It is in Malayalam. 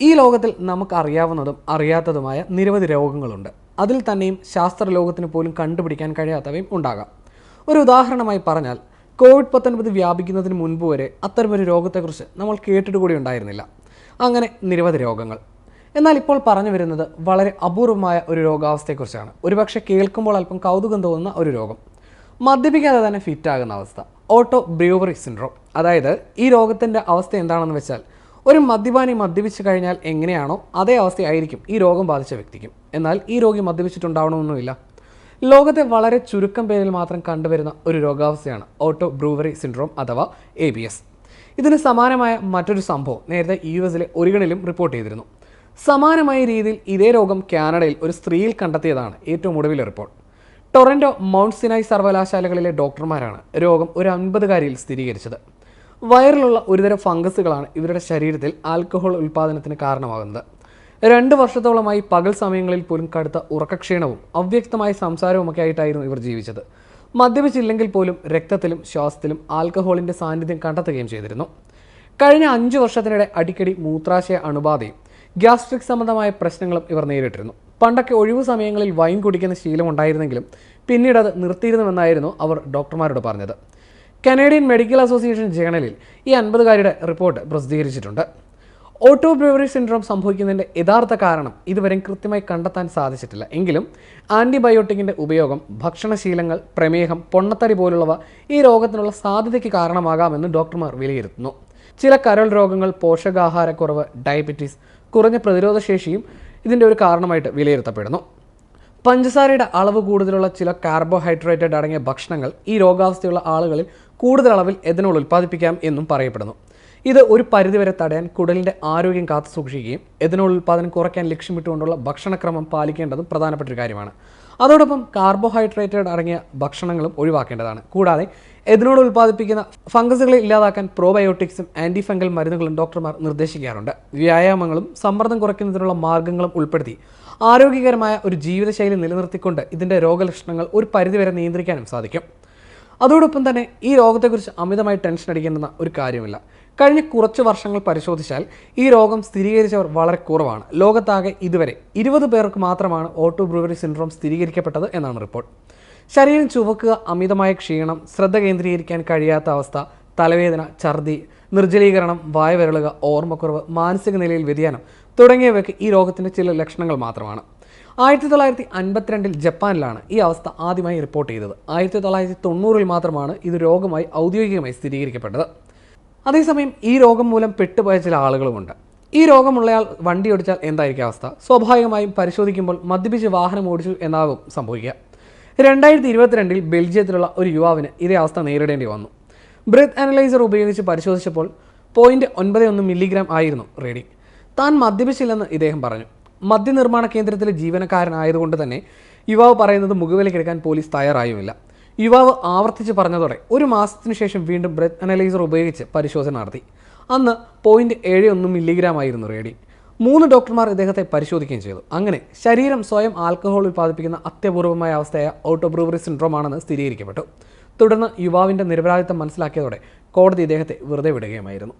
ഈ ലോകത്തിൽ നമുക്ക് അറിയാവുന്നതും അറിയാത്തതുമായ നിരവധി രോഗങ്ങളുണ്ട്. അതിൽ തന്നെയും ശാസ്ത്രലോകത്തിന് പോലും കണ്ടുപിടിക്കാൻ കഴിയാത്തവയും ഉണ്ടാകാം. ഒരു ഉദാഹരണമായി പറഞ്ഞാൽ കോവിഡ് പത്തൊൻപത് വ്യാപിക്കുന്നതിന് മുൻപ് വരെ അത്തരമൊരു രോഗത്തെക്കുറിച്ച് നമ്മൾ കേട്ടിട്ട് കൂടി ഉണ്ടായിരുന്നില്ല. അങ്ങനെ നിരവധി രോഗങ്ങൾ. എന്നാൽ ഇപ്പോൾ പറഞ്ഞു വരുന്നത് വളരെ അപൂർവമായ ഒരു രോഗാവസ്ഥയെക്കുറിച്ചാണ്. ഒരുപക്ഷെ കേൾക്കുമ്പോൾ അല്പം കൗതുകം തോന്നുന്ന ഒരു രോഗം. മദ്യപിക്കാതെ തന്നെ ഫിറ്റാകുന്ന അവസ്ഥ. Auto brewery syndrome. അതായത് ഈ രോഗത്തിന്റെ അവസ്ഥ എന്താണെന്ന് വെച്ചാൽ ഒരു മദ്യപാനി മദ്യപിച്ചു കഴിഞ്ഞാൽ എങ്ങനെയാണോ അതേ അവസ്ഥയായിരിക്കും ഈ രോഗം ബാധിച്ച വ്യക്തിക്കും. എന്നാൽ ഈ രോഗി മദ്യപിച്ചിട്ടുണ്ടാവണമെന്നൊന്നുമില്ല ലോകത്തെ വളരെ ചുരുക്കം പേരിൽ മാത്രം കണ്ടുവരുന്ന ഒരു രോഗാവസ്ഥയാണ് ഓട്ടോ ബ്രൂവറി സിൻഡ്രോം അഥവാ എ ബി എസ് ഇതിന് സമാനമായ മറ്റൊരു സംഭവം നേരത്തെ യു എസിലെ ഒരിഗണിലും റിപ്പോർട്ട് ചെയ്തിരുന്നു. സമാനമായ രീതിയിൽ ഇതേ രോഗം കാനഡയിൽ ഒരു സ്ത്രീയിൽ കണ്ടെത്തിയതാണ് ഏറ്റവും ഒടുവിലെ റിപ്പോർട്ട്. ടൊറന്റോ മൗണ്ട് സിനായ് സർവകലാശാലകളിലെ ഡോക്ടർമാരാണ് രോഗം ഒരു അൻപതുകാരിയിൽ സ്ഥിരീകരിച്ചത്. വയറിലുള്ള ഒരുതരം ഫംഗസുകളാണ് ഇവരുടെ ശരീരത്തിൽ ആൽക്കഹോൾ ഉൽപ്പാദനത്തിന് കാരണമാകുന്നത്. രണ്ട് വർഷത്തോളമായി പകൽ സമയങ്ങളിൽ പോലും കടുത്ത ഉറക്കക്ഷീണവും അവ്യക്തമായ സംസാരവുമൊക്കെ ആയിട്ടായിരുന്നു ഇവർ ജീവിച്ചത്. മദ്യപിച്ചില്ലെങ്കിൽ പോലും രക്തത്തിലും ശ്വാസത്തിലും ആൽക്കഹോളിന്റെ സാന്നിധ്യം കണ്ടെത്തുകയും ചെയ്തിരുന്നു. കഴിഞ്ഞ അഞ്ച് വർഷത്തിനിടെ അടിക്കടി മൂത്രാശയ അണുബാധയും ഗ്യാസ്ട്രിക് സംബന്ധമായ പ്രശ്നങ്ങളും ഇവർ നേരിട്ടിരുന്നു. പണ്ടൊക്കെ ഒഴിവു സമയങ്ങളിൽ വൈൻ കുടിക്കുന്ന ശീലമുണ്ടായിരുന്നെങ്കിലും പിന്നീട് അത് നിർത്തിയിരുന്നുവെന്നായിരുന്നു അവർ ഡോക്ടർമാരോട് പറഞ്ഞത്. കനേഡിയൻ മെഡിക്കൽ അസോസിയേഷൻ ജേണലിൽ ഈ അൻപതുകാരിയുടെ റിപ്പോർട്ട് പ്രസിദ്ധീകരിച്ചിട്ടുണ്ട്. ഓട്ടോ ബ്രൂവറി സിൻഡ്രോം സംഭവിക്കുന്നതിന്റെ യഥാർത്ഥ കാരണം ഇതുവരെയും കൃത്യമായി കണ്ടെത്താൻ സാധിച്ചിട്ടില്ല. എങ്കിലും ആന്റിബയോട്ടിക്കിന്റെ ഉപയോഗം ഭക്ഷണശീലങ്ങൾ പ്രമേഹം പൊണ്ണത്തടി പോലുള്ളവ ഈ രോഗത്തിനുള്ള സാധ്യതയ്ക്ക് കാരണമാകാമെന്ന് ഡോക്ടർമാർ വിലയിരുത്തുന്നു. ചില കരൾ രോഗങ്ങൾ പോഷകാഹാരക്കുറവ് ഡയബറ്റീസ് കുറഞ്ഞ പ്രതിരോധശേഷിയും ഇതിന്റെ ഒരു കാരണമായിട്ട് വിലയിരുത്തപ്പെടുന്നു. പഞ്ചസാരയുടെ അളവ് കൂടുതലുള്ള ചില കാർബോഹൈഡ്രേറ്റഡ് അടങ്ങിയ ഭക്ഷണങ്ങൾ ഈ രോഗാവസ്ഥയുള്ള ആളുകളിൽ കൂടുതൽ അളവിൽ എഥനോൾ ഉൽപ്പാദിപ്പിക്കാം എന്നും പറയപ്പെടുന്നു. ഇത് ഒരു പരിധിവരെ തടയാൻ കുടലിന്റെ ആരോഗ്യം കാത്തു സൂക്ഷിക്കുകയും എഥനോൾ ഉൽപ്പാദനം കുറയ്ക്കാൻ ലക്ഷ്യമിട്ടുകൊണ്ടുള്ള ഭക്ഷണക്രമം പാലിക്കേണ്ടതും പ്രധാനപ്പെട്ട ഒരു കാര്യമാണ്. അതോടൊപ്പം കാർബോഹൈഡ്രേറ്റഡ് അടങ്ങിയ ഭക്ഷണങ്ങളും ഒഴിവാക്കേണ്ടതാണ്. കൂടാതെ എഥനോൾ ഉൽപ്പാദിപ്പിക്കുന്ന ഫംഗസുകളെ ഇല്ലാതാക്കാൻ പ്രോബയോട്ടിക്സും ആന്റി ഫംഗൽ മരുന്നുകളും ഡോക്ടർമാർ നിർദ്ദേശിക്കാറുണ്ട്. വ്യായാമങ്ങളും സമ്മർദ്ദം കുറയ്ക്കുന്നതിനുള്ള മാർഗങ്ങളും ഉൾപ്പെടുത്തി ആരോഗ്യകരമായ ഒരു ജീവിതശൈലി നിലനിർത്തിക്കൊണ്ട് ഇതിന്റെ രോഗലക്ഷണങ്ങൾ ഒരു പരിധിവരെ നിയന്ത്രിക്കാനും സാധിക്കും. അതോടൊപ്പം തന്നെ ഈ രോഗത്തെക്കുറിച്ച് അമിതമായി ടെൻഷൻ അടിക്കേണ്ടുന്ന ഒരു കാര്യമില്ല. കഴിഞ്ഞ കുറച്ച് വർഷങ്ങൾ പരിശോധിച്ചാൽ ഈ രോഗം സ്ഥിരീകരിച്ചവർ വളരെ കുറവാണ്. ലോകത്താകെ ഇതുവരെ ഇരുപത് പേർക്ക് മാത്രമാണ് ഓട്ടോ ബ്രൂവറി സിൻഡ്രോം സ്ഥിരീകരിക്കപ്പെട്ടത് എന്നാണ് റിപ്പോർട്ട്. ശരീരം ചുവക്കുക അമിതമായ ക്ഷീണം ശ്രദ്ധ കേന്ദ്രീകരിക്കാൻ കഴിയാത്ത അവസ്ഥ തലവേദന ഛർദി നിർജലീകരണം വായ വിരളുക ഓർമ്മക്കുറവ് മാനസിക നിലയിൽ വ്യതിയാനം തുടങ്ങിയവയ്ക്ക് ഈ രോഗത്തിന്റെ ചില ലക്ഷണങ്ങൾ മാത്രമാണ്. ആയിരത്തി തൊള്ളായിരത്തി അൻപത്തിരണ്ടിൽ ജപ്പാനിലാണ് ഈ അവസ്ഥ ആദ്യമായി റിപ്പോർട്ട് ചെയ്തത്. ആയിരത്തി തൊള്ളായിരത്തി തൊണ്ണൂറിൽ മാത്രമാണ് ഇത് രോഗമായി ഔദ്യോഗികമായി സ്ഥിരീകരിക്കപ്പെട്ടത്. അതേസമയം ഈ രോഗം മൂലം പെട്ടുപോയ ചില ആളുകളുമുണ്ട്. ഈ രോഗമുള്ളയാൾ വണ്ടി ഓടിച്ചാൽ എന്തായിരിക്കും അവസ്ഥ? സ്വാഭാവികമായും പരിശോധിക്കുമ്പോൾ മദ്യപിച്ച് വാഹനം ഓടിച്ചു എന്നാകും സംഭവിക്കുക. രണ്ടായിരത്തി ഇരുപത്തിരണ്ടിൽ ബെൽജിയത്തിലുള്ള ഒരു യുവാവിന് ഇതേ അവസ്ഥ നേരിടേണ്ടി വന്നു. ബ്രെത്ത് അനലൈസർ ഉപയോഗിച്ച് പരിശോധിച്ചപ്പോൾ പോയിന്റ് ഒൻപത് ഒന്ന് മില്ലിഗ്രാം ആയിരുന്നു റീഡിംഗ് താൻ മദ്യപിച്ചില്ലെന്ന് ഇദ്ദേഹം പറഞ്ഞു. മദ്യനിർമ്മാണ കേന്ദ്രത്തിലെ ജീവനക്കാരനായതുകൊണ്ട് തന്നെ യുവാവ് പറയുന്നത് മുഖവിലക്കെടുക്കാൻ പോലീസ് തയ്യാറായുമില്ല. യുവാവ് ആവർത്തിച്ച് പറഞ്ഞതോടെ ഒരു മാസത്തിനു ശേഷം വീണ്ടും ബ്രെത്ത് അനലൈസർ ഉപയോഗിച്ച് പരിശോധന നടത്തി. അന്ന് പോയിന്റ് ഏഴ് ഒന്ന് മില്ലിഗ്രാം ആയിരുന്നു റേഡി മൂന്ന് ഡോക്ടർമാർ ഇദ്ദേഹത്തെ പരിശോധിക്കുകയും ചെയ്തു. അങ്ങനെ ശരീരം സ്വയം ആൽക്കഹോൾ ഉൽപ്പാദിപ്പിക്കുന്ന അത്യപൂർവമായ അവസ്ഥയായ ഓട്ടോബ്രൂവറി സിൻഡ്രോം ആണെന്ന് സ്ഥിരീകരിക്കപ്പെട്ടു. തുടർന്ന് യുവാവിന്റെ നിരപരാധിത്വം മനസ്സിലാക്കിയതോടെ കോടതി ഇദ്ദേഹത്തെ വെറുതെ വിടുകയുമായിരുന്നു.